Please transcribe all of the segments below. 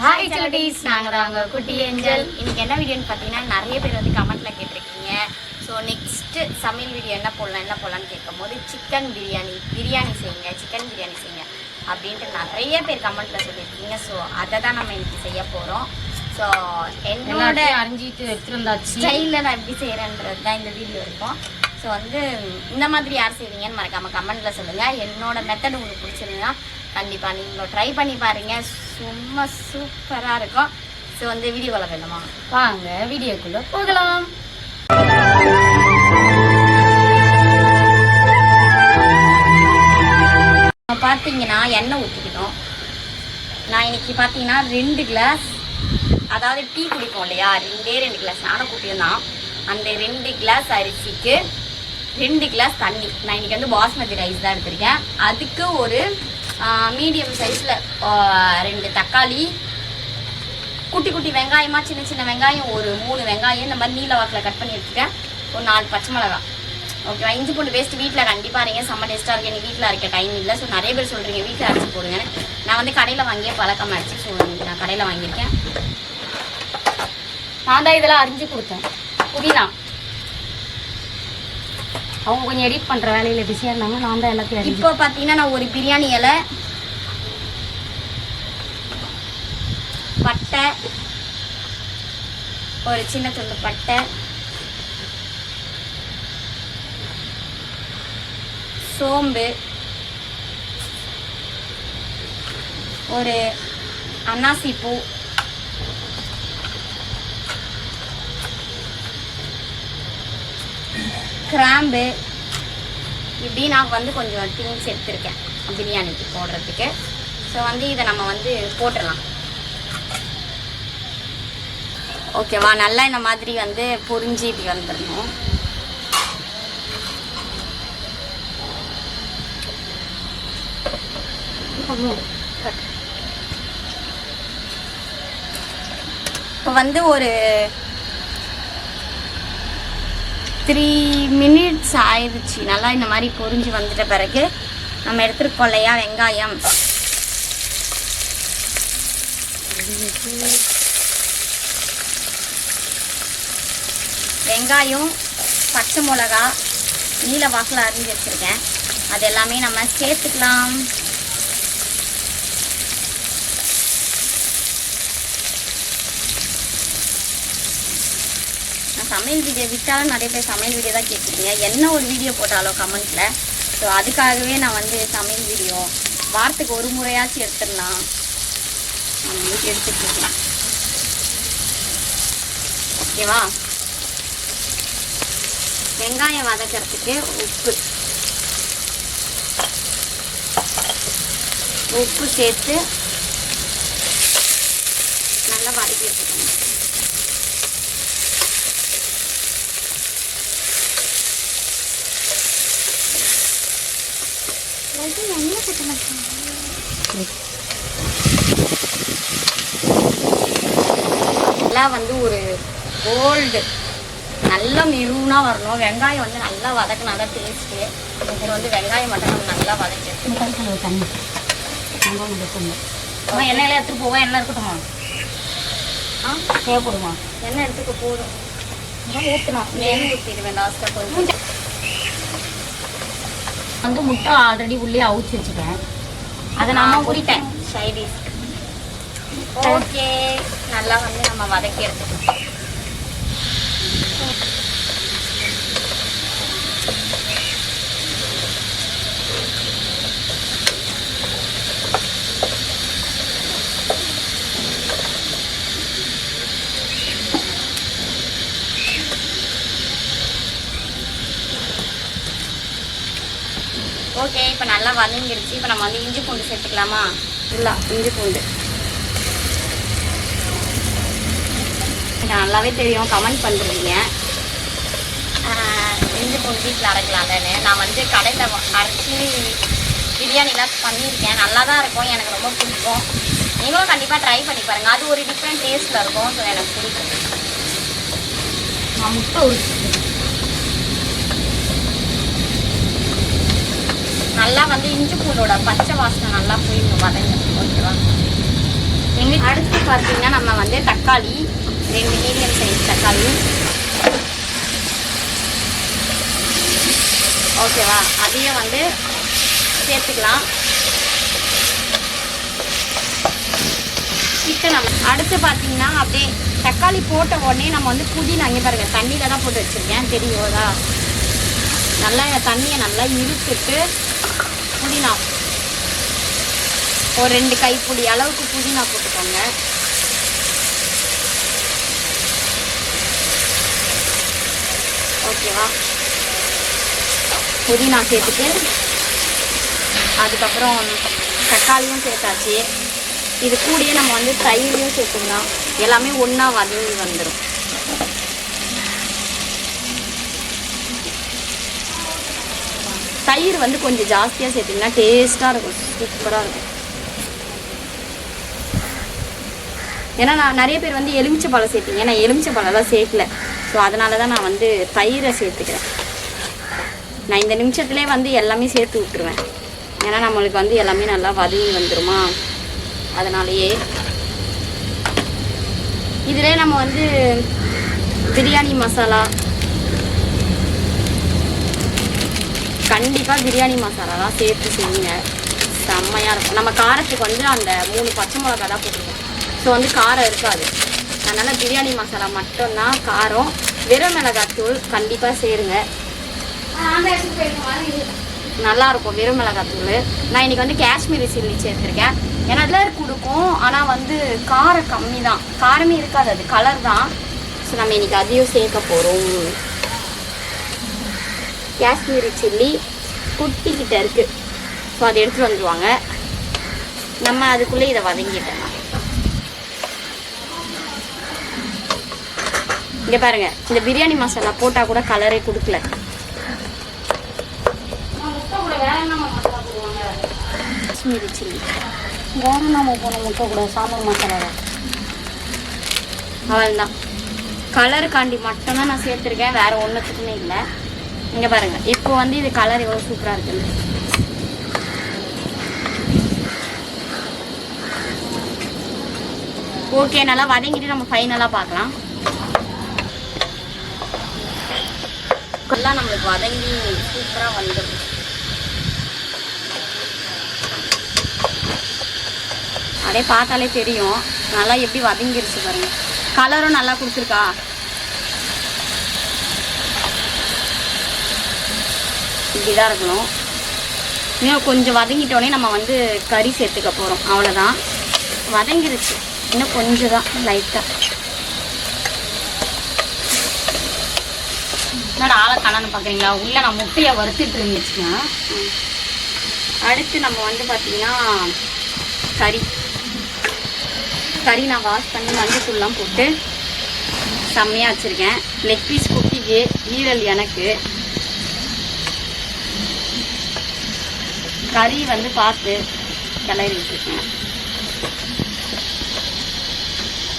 Hi செல்டீஸ் நாங்கள் தான் உங்கள் குட்டி ஏஞ்சல். இன்னைக்கு என்ன வீடியோன்னு பார்த்தீங்கன்னா நிறைய பேர் வந்து கமெண்ட்ல கேட்டிருக்கீங்க. ஸோ நெக்ஸ்ட்டு சமையல் வீடியோ என்ன போடலாம் என்ன போடலாம்னு கேட்கும் போது சிக்கன் பிரியாணி பிரியாணி செய்யுங்க சிக்கன் பிரியாணி செய்யுங்க. அப்படின்ட்டு நிறைய பேர் கமெண்ட்ல சொல்லியிருக்கீங்க. ஸோ அதை தான் நம்ம இன்னைக்கு செய்ய போகிறோம் ஸோ என்னோட அரிஞ்சிட்டு வந்தாச்சு ஸ்டைலில் நான் எப்படி செய்கிறேன்றது தான் இந்த வீடியோ இருக்கும். ஸோ வந்து இந்த மாதிரி யார் செய்வீங்கன்னு மறக்காம கமெண்ட்ல சொல்லுங்கள் என்னோட மெத்தட் உங்களுக்கு பிடிச்சிருந்தா கண்டிப்பாக நீங்களும் ட்ரை பண்ணி பாருங்கள் சும்மா சூப்பராக இருக்கும். ஸோ வந்து வீடியோ வேணுமா? வாங்க வீடியோக்குள்ளே போகலாம். பார்த்தீங்கன்னா எண்ணெய் ஊற்றிக்கிட்டோம் நான் இன்னைக்கு பார்த்தீங்கன்னா ரெண்டு கிளாஸ் அதாவது டீ குடிப்போம் இல்லையா? ரெண்டே ரெண்டு கிளாஸ் நானும் குட்டியிருந்தான் அந்த ரெண்டு கிளாஸ் அரிசிக்கு ரெண்டு கிளாஸ் தண்ணி. நான் இன்னைக்கு வந்து பாஸ்மதி ரைஸ் தான் எடுத்திருக்கேன். அதுக்கு ஒரு மீடியம் சைஸில் ரெண்டு தக்காளி குட்டி குட்டி வெங்காயமாக சின்ன சின்ன வெங்காயம் ஒரு மூணு வெங்காயம் இந்த மாதிரி நீல வாக்கில் கட் பண்ணி எடுத்துட்டேன் ஒரு நாலு பச்சை மிளகா. ஓகேவா இஞ்சி பூண்டு பேஸ்ட் வீட்டில் கண்டிப்பாக இருங்க செம்ம டேஸ்ட்டாக இருக்கு. எனக்கு வீட்டில் இருக்க டைம் இல்லை. ஸோ நிறைய பேர் சொல்கிறீங்க வீட்டில் அரைச்சி போடுங்கன்னு. நான் வந்து கடையில் வாங்கியே பழக்கம் ஆயிடுச்சு. ஸோ நான் கடையில் வாங்கியிருக்கேன். நான் தான் இதெல்லாம் அரிஞ்சு கொடுத்தேன். புதினா. அவங்க கொஞ்சம் எடிட் பண்ணுற வேலையில் பிஸியாக இருந்தாங்க. நான் தான் எல்லாத்தையும் இப்போ பார்த்தீங்கன்னா நான் ஒரு பிரியாணி இலை பட்டை ஒரு சின்ன துண்டு பட்டை சோம்பு ஒரு அன்னாசி பூ கிராம்பு. இப்படி நான் வந்து கொஞ்சம் திங்ஸ் எடுத்திருக்கேன். பிரியாணிக்கு போடுறதுக்கு. ஸோ வந்து இதை நம்ம வந்து போட்டுடலாம். ஓகேவா நல்லா இந்த மாதிரி வந்து பொரிஞ்சு இப்படி வந்துடணும். இப்போ வந்து ஒரு த்ரீ மினிட்ஸ் ஆயிடுச்சு நல்லா இந்த மாதிரி பொறிஞ்சு வந்துட்ட பிறகு நம்ம எடுத்துருக்கோம் இல்லையா? வெங்காயம். வெங்காயம் பச்சை மிளகா நீல வாக்கில் அரிஞ்சு வச்சுருக்கேன். அது எல்லாமே நம்ம சேர்த்துக்கலாம். சமையல் வீடியோ விட்டாலும் நிறைய பேர் சமையல் வீடியோ தான் கேட்குறீங்க என்ன ஒரு வீடியோ போட்டாலும் கமெண்ட்டில் ஸோ அதுக்காகவே நான் வந்து சமையல் வீடியோ வாரத்துக்கு ஒரு முறையாச்சும் எடுத்துடலாம். அப்படின்னு எடுத்துட்டு ஓகேவா வெங்காயம் வதக்கிறதுக்கு உப்பு. உப்பு சேர்த்து நல்லா வதக்கி வச்சுக்கணும் எல்லாம் வந்து ஒரு கோல்டு நல்ல மெரூனாக வரணும். வெங்காயம் வந்து நல்லா வதக்கினா தான் டேஸ்ட்டு இது வந்து வெங்காயம் மட்டும் நம்ம நல்லா வதக்கி. தண்ணி அம்மா எண்ணெயில எடுத்துட்டு போவா? எண்ணெய் இருக்கட்டுமா? ஆ? தேவைப்படுமா? எண்ணெய் எடுத்துக்க போதும். ஊற்றணும் நெய் ஊற்றிடுவேன் லாஸ்ட்டாக கொஞ்சம். வந்து முட்டை ஆல்ரெடி உள்ளே அவிச்சு வச்சுட்டேன். அதை நான் நம்ம ஊறிட்டேன் சைடிஸ் ஓகே. நல்லா வந்து நம்ம வதக்கி எடுத்துக்கணும் ஓகே இப்போ நல்லா வதங்கிடுச்சு இப்போ நம்ம வந்து இஞ்சி பூண்டு சேர்த்துக்கலாமா? இல்லை இஞ்சி பூண்டு. எனக்கு நல்லாவே தெரியும். கமெண்ட் பண்ணுறீங்க இஞ்சி பூண்டு வீட்டில் அரைக்கலாம்லன்னு நான் வந்து கடையில் அரைச்சி பிரியாணிலாம் பண்ணியிருக்கேன். நல்லா தான் இருக்கும். எனக்கு ரொம்ப பிடிக்கும். நீங்களும் கண்டிப்பாக ட்ரை பண்ணி பாருங்கள் அது ஒரு டிஃப்ரெண்ட் டேஸ்ட்டில் இருக்கும். ஸோ எனக்கு பிடிக்கும். முட்டை உரிச்சு நல்லா வந்து இஞ்சி பூண்டோட பச்சை வாசனை நல்லா போயிடணும் வதங்க ஓகேவா? அடுத்து பார்த்தீங்கன்னா நம்ம வந்து தக்காளி ரெண்டு மீடியம் சைஸ் தக்காளி. ஓகேவா? அதையும் வந்து சேர்த்துக்கலாம். சிக்கனம் நம்ம அடுத்து பார்த்தீங்கன்னா அப்படியே தக்காளி போட்ட உடனே நம்ம வந்து புதினா அங்கே பாருங்க தண்ணியில் தான் போட்டு வச்சுருக்கேன். தெரியுதா? நல்லா தண்ணியை நல்லா இழுத்துட்டு புதினா. ஒரு ரெண்டு கைப்பிடி அளவுக்கு புதினா போட்டுக்கோங்க. ஓகேவா? புதினா சேர்த்துட்டு அதுக்கப்புறம் தக்காளியும் சேர்த்தாச்சு. இது கூடயே நம்ம வந்து தயிரையும் சேர்த்துக்கலாம். எல்லாமே ஒன்றா வதங்கி வந்துடும் தயிர் வந்து கொஞ்சம் ஜாஸ்தியாக சேர்த்திங்கன்னா டேஸ்ட்டாக இருக்கும். சூப்பராக இருக்கும். ஏன்னா நான் நிறைய பேர் வந்து எலுமிச்சை பழம் சேர்த்தீங்க நான் எலுமிச்சை பழம்லாம் சேர்க்கல. ஸோ அதனால தான் நான் வந்து தயிரை சேர்த்துக்கிறேன். நான் இந்த நிமிஷத்துலேயே வந்து எல்லாமே சேர்த்து விட்டுருவேன். ஏன்னா நம்மளுக்கு வந்து எல்லாமே நல்லா வதங்கி வந்துடுமா அதனாலேயே. இதிலே நம்ம வந்து பிரியாணி மசாலா கண்டிப்பாக பிரியாணி மசாலாலாம் சேர்த்து செய்யுங்க. செம்மையாக இருக்கும். நம்ம காரத்துக்கு வந்து அந்த மூணு பச்சை மிளகா தான் போட்டுருக்கோம் ஸோ வந்து காரம் இருக்காது. அதனால் பிரியாணி மசாலா மட்டும்தான் காரம். வெறும் மிளகாத்தூள் கண்டிப்பாக சேருங்க. நல்லாயிருக்கும் வெறும் மிளகாத்தூள். நான் இன்னைக்கு வந்து காஷ்மீரி சில்லி சேர்த்துருக்கேன். ஏன்னா கலர் கொடுக்கும். ஆனால் வந்து காரம் கம்மி தான். காரமே இருக்காது. அது கலர் தான். ஸோ நம்ம இன்றைக்கி அதையும் சேர்க்க போகிறோம் காஷ்மீரி சில்லி குட்டிக்கிட்ட இருக்கு. ஸோ அதை எடுத்துகிட்டு வந்துடுவாங்க நம்ம அதுக்குள்ளே இதை வதங்கிட்டோம் இங்கே பாருங்க இந்த பிரியாணி மசாலா போட்டால் கூட கலரே கொடுக்கல. காஷ்மீரி சில்லி. வேற நம்ம போன முட்டை கூட சாம்பார் மசாலா அவள்தான் கலருக்காண்டி மட்டும்தான் நான் சேர்த்துருக்கேன் வேற ஒன்றுத்துக்குமே இல்லை. இங்கே பாருங்கள் இப்போ வந்து இது கலர் எவ்வளோ சூப்பராக இருக்குன்னு. ஓகே நல்லா வதங்கிட்டு நம்ம ஃபைனலாக பார்க்கலாம். எல்லாம் நம்மளுக்கு வதங்கி சூப்பராக வந்துடும் அப்படியே பார்த்தாலே தெரியும். நல்லா எப்படி வதங்கிருச்சு பாருங்க. கலரும் நல்லா கொடுத்துருக்கா? இப்படி தான் இருக்கணும். இன்னும் கொஞ்சம் வதங்கிட்டோடனே நம்ம வந்து கறி சேர்த்துக்க போகிறோம் அவ்வளோதான் வதங்கிருச்சு. இன்னும் கொஞ்சம் தான் லைட்டாக என்னோட ஆளை காணான்னு பார்க்குறீங்களா உள்ளே நான் முட்டையை வறுத்துட்டு இருந்துச்சுன்னா அடுத்து நம்ம வந்து பார்த்திங்கன்னா கறி. கறி நான் வாஷ் பண்ணி மஞ்சத்தூள்லாம் போட்டு செம்மையாக வச்சுருக்கேன். லெக் பீஸ் குட்டிக்கு ஈரல் எனக்கு. கறி வந்து பார்த்து கிளறி வச்சுருக்கேன்.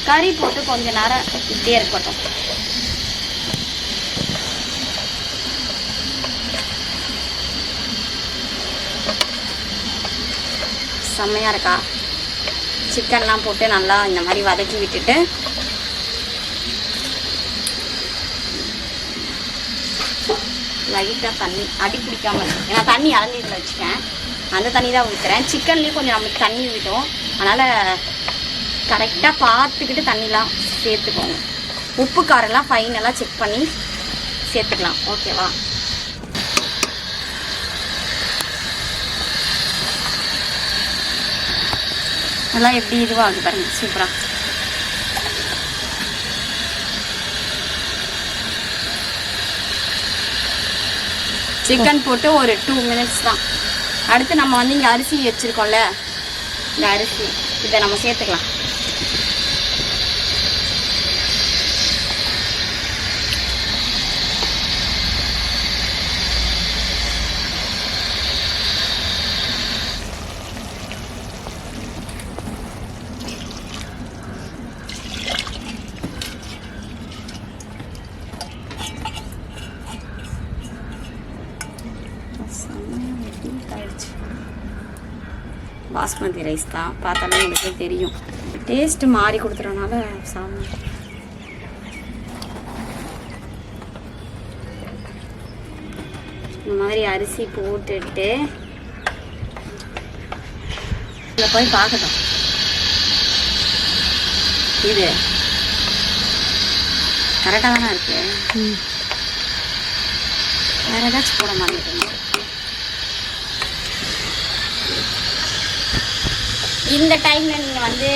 கறி போட்டு கொஞ்ச நேரம் இப்படியே இருக்கட்டும். செம்மையாக இருக்கா? சிக்கன்லாம் போட்டு நல்லா இந்த மாதிரி வதக்கி விட்டுட்டு லைட்டாக தண்ணி அடி பிடிக்காமல் ஏன்னா தண்ணி அரைஞ்சி இதில் அந்த தண்ணி தான் ஊற்றுறேன் சிக்கன்லேயும் கொஞ்சம் நம்மளுக்கு தண்ணி விடும் அதனால் கரெக்டாக பார்த்துக்கிட்டு தண்ணிலாம் சேர்த்துக்கோங்க. உப்பு காரெல்லாம் ஃபைனலாக செக் பண்ணி சேர்த்துக்கலாம். ஓகேவா நல்லா எப்படி இதுவாகுது பாருங்க. சூப்பராக சிக்கன் போட்டு ஒரு டூ மினிட்ஸ் தான். அடுத்து நம்ம வந்து இங்கே அரிசி வச்சுருக்கோம்ல இந்த அரிசி. இதை நம்ம சேர்த்துக்கலாம். பாஸ்மதி ரைஸ் தான். பார்த்தாலே உங்களுக்கு தெரியும். டேஸ்ட்டு மாறி கொடுத்துறனால சாப்பிடும் இந்த மாதிரி அரிசி போட்டுட்டு இதில் போய் பார்க்கட்டும். இது கரெக்டாக தானே இருக்கு வேற ஏதாச்சும் போட மாட்டேங்க இந்த டைம்ல நீங்க வந்து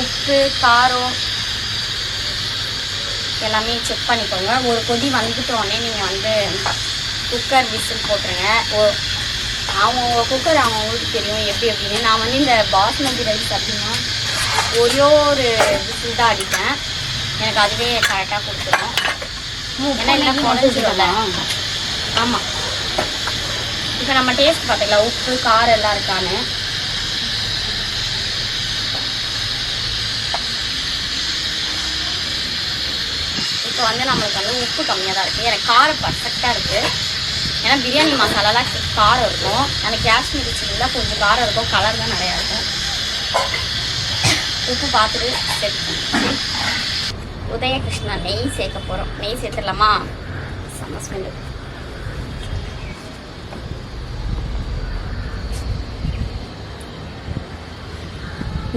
உப்பு காரம் எல்லாமே செக் பண்ணிக்கோங்க. ஒரு கொதி வந்துட்டோடனே நீங்கள் வந்து குக்கர் விசில் போட்டுருங்க. ஓ அவங்க குக்கர் அவங்களுக்கு தெரியும் எப்படி எப்படின்னு. நான் வந்து இந்த பாஸ்மதி ரைஸ் அப்படின்னா ஒரே ஒரு விசில் தான் அடிப்பேன். எனக்கு அதுவே கரெக்டாக கொடுத்துரும். ஏன்னா இல்லை குழஞ்சிரும்ல ஆமாம் இப்போ நம்ம டேஸ்ட் பார்த்துக்கலாம் உப்பு காரம் எல்லாம் இருக்கான்னு. இப்போ வந்து நம்மளுக்கு வந்து உப்பு கம்மியாக தான் இருக்குது எனக்கு காரம் பர்ஃபெக்டாக இருக்குது ஏன்னா பிரியாணி மசாலாலாம் காரம் இருக்கும். ஆனால் காஷ்மீரி சில்லியில் கொஞ்சம் காரம் இருக்கும். கலர் தான் நிறையா இருக்கும். உப்பு பார்த்துட்டு சேர்த்து உதயகிருஷ்ணா நெய் சேர்க்க போகிறோம் நெய் சேர்த்துடலாமா? செம்ம ஸ்மெல்லு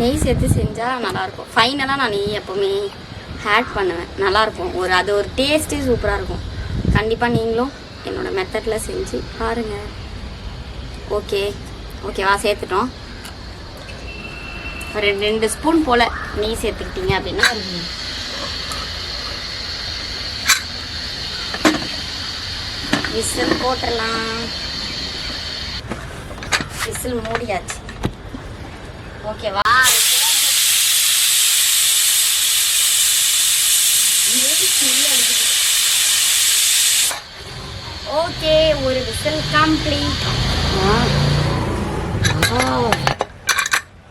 நெய் சேர்த்து செஞ்சால் நல்லாயிருக்கும் ஃபைனலாக நான் நெய் எப்போவுமே ஆட் பண்ணுவேன். நல்லாயிருக்கும் ஒரு அது ஒரு டேஸ்ட்டே சூப்பராக இருக்கும். கண்டிப்பாக நீங்களும் என்னோட மெத்தடில் செஞ்சு பாருங்கள் ஓகே ஓகேவா சேர்த்துட்டோம். ஒரு ரெண்டு ஸ்பூன் போல் நெய் சேர்த்துக்கிட்டீங்க அப்படின்னா விசில் போட்டலாம் விசில் மூடியாச்சு. ஓகேவா ஓகே ஒரு விசில் கம்ப்ளீட்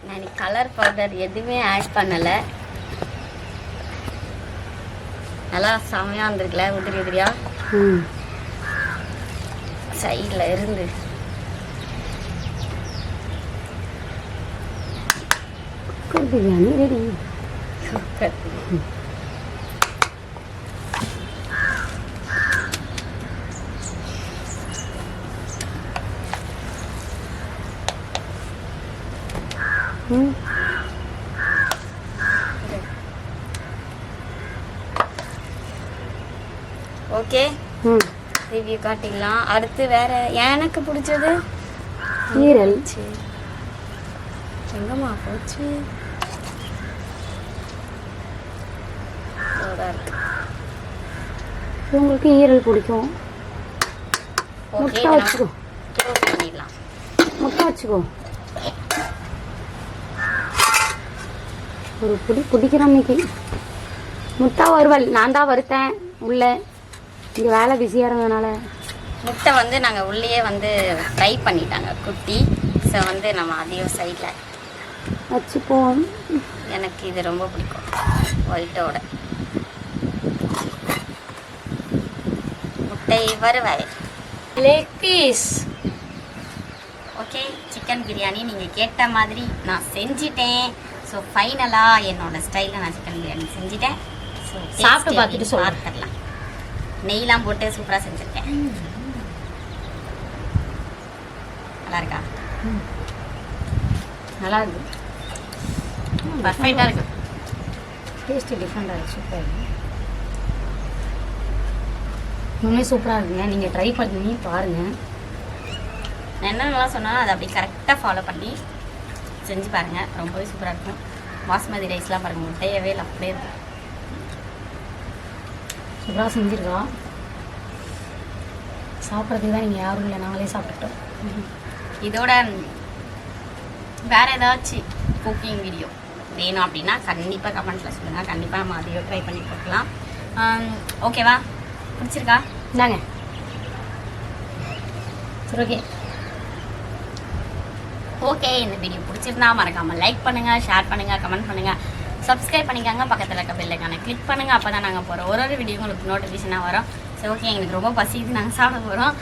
நான் கலர் பவுடர் எதுவுமே ஆட் பண்ணலை. நல்லா செமையாக இருந்திருக்குல்ல உதிரி உதிரியா? சைடில் இருந்து. பிரியாணி ரெடி. ஓகே ரிவ்யூ காட்டிடலாம். அடுத்து வேற எனக்கு பிடிச்சது? ஈரல். சரி. எங்கம்மா போச்சு? உங்களுக்கு ஈரல் பிடிக்கும். முட்டை வச்சுக்கோ. முட்டை வச்சுக்கோ. ஒரு பிடி பிடிக்கிற அன்னைக்கு முட்டை வறுவல். நான் தான் வறுத்தேன் உள்ள. இங்கே வேலை பிஸியாக இருந்ததுனால. முட்டை வந்து நாங்கள் உள்ளேயே வந்து ஃப்ரை பண்ணிட்டாங்க குட்டி ஸோ வந்து நம்ம அதையும் சைடில் வச்சுப்போம். எனக்கு இது ரொம்ப பிடிக்கும் ஒயிட்டோட முட்டை வறுவல். Leg piece okay chicken biryani நீங்கள் கேட்ட மாதிரி நான் செஞ்சிட்டேன். ஸோ ஃபைனலாக என்னோட ஸ்டைலில் நான் சிக்கன் பிரியாணி செஞ்சிட்டேன். ஸோ சாப்பிட்டு பார்த்துட்டு. பார்த்துடலாம். நெய்லாம் போட்டு சூப்பராக செஞ்சுருக்கேன். நல்லா இருக்கா? நல்லா இருக்கு. பர்ஃபெக்டாக இருக்கு. டேஸ்ட்டு டிஃப்ரெண்டாக இருக்கு சூப்பராக இருக்கு. இன்னுமே சூப்பராக இருக்குங்க. நீங்கள் ட்ரை பண்ணி பாருங்கள் என்னென்னலாம் சொன்னாலும் அதை அப்படி கரெக்டாக ஃபாலோ பண்ணி செஞ்சு பாருங்கள் ரொம்பவே சூப்பராக இருக்கும். பாஸ்மதி ரைஸ்லாம் பாருங்கள் முட்டையவே இல்லை அப்படியே இருக்கும் சூப்பராக செஞ்சுருக்கா? சாப்பிட்றதுக்கு தான் நீங்கள் யாரும் இல்லை நாங்களே சாப்பிட்டுட்டோம் இதோட வேற ஏதாச்சும் குக்கிங் வீடியோ வேணும் அப்படின்னா கண்டிப்பாக கமெண்ட்ஸில் சொல்லுங்கள் கண்டிப்பாக நம்ம அதையோ ட்ரை பண்ணி போட்டுக்கலாம் ஓகேவா பிடிச்சிருக்கா? இந்தாங்க. சரி ஓகே ஓகே இந்த வீடியோ பிடிச்சிருந்தா மறக்காமல் லைக் பண்ணுங்கள் ஷேர் பண்ணுங்கள் கமெண்ட் பண்ணுங்கள் சப்ஸ்கிரைப் பண்ணிக்கோங்க பக்கத்தில் இருக்க பெல்லைக்கான கிளிக் பண்ணுங்கள் அப்போ தான் நாங்கள் போகிறோம் ஒரு ஒரு வீடியோ உங்களுக்கு நோட்டிஃபிகேஷனாக வரும். சரி ஓகே எங்களுக்கு ரொம்ப பசிக்குது. நாங்கள் சாப்பிட போகிறோம்